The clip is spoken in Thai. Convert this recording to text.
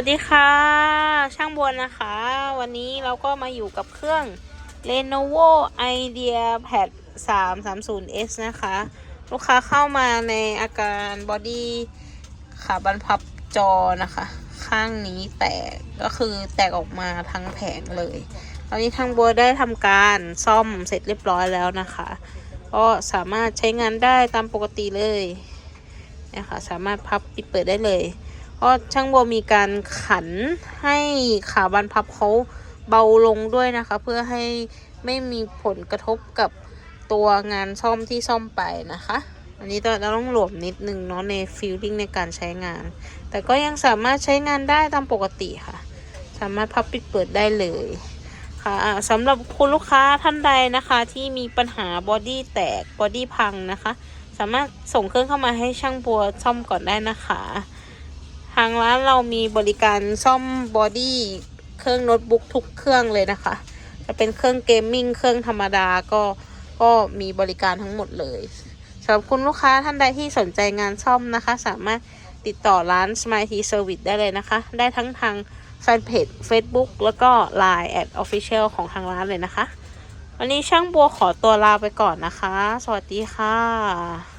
วัสดีค่ะ ช่างบัวนะคะ วันนี้เราก็มาอยู่กับเครื่อง Lenovo IdeaPad 330S นะคะ ลูกค้าเข้ามาในอาการบอดี้ขาบันพับจอนะคะ ข้างนี้แตกก็คือแตกออกมาทั้งแผงเลย ตอนนี้ทางบัวได้ทำการซ่อมเสร็จเรียบร้อยแล้วนะคะ ก็สามารถใช้งานได้ตามปกติเลยนะคะสามารถพับปิดเปิดได้เลย เพราะช่างบัวมีการขันให้ขาบันพับเขาเบาลงด้วยนะคะ เพื่อให้ไม่มีผลกระทบกับตัวงานซ่อมที่ซ่อมไปนะคะ อันนี้เราต้องหลวมนิดนึงเนาะในฟิลลิ่งในการใช้งาน แต่ก็ยังสามารถใช้งานได้ตามปกติค่ะ สามารถพับปิดเปิดได้เลยค่ะสำหรับคุณลูกค้าท่านใดนะคะที่มีปัญหาบอดี้แตกบอดี้พังนะคะ สามารถส่งเครื่องเข้ามาให้ช่างบัวซ่อมก่อนได้นะคะางร้านเรามีบริการซ่อมบอดี้เครื่องโน้ตบุ๊กทุกเครื่องเลยนะคะจะเป็นเครื่องเกมมิ่งเครื่องธรรมดาก็ก็มีบริการทั้งหมดเลยสำหรับคุณลูกค้าท่านใดที่สนใจงานซ่อมนะคะ สามารถติดต่อร้าน Smile T Service ได้เลยนะคะ ได้ทั้งทางแฟนเพจ Facebook แล้วก็ Line at Official ของทางร้านเลยนะคะ วันนี้ช่างบัวขอตัวลาไปก่อนนะคะ สวัสดีค่ะ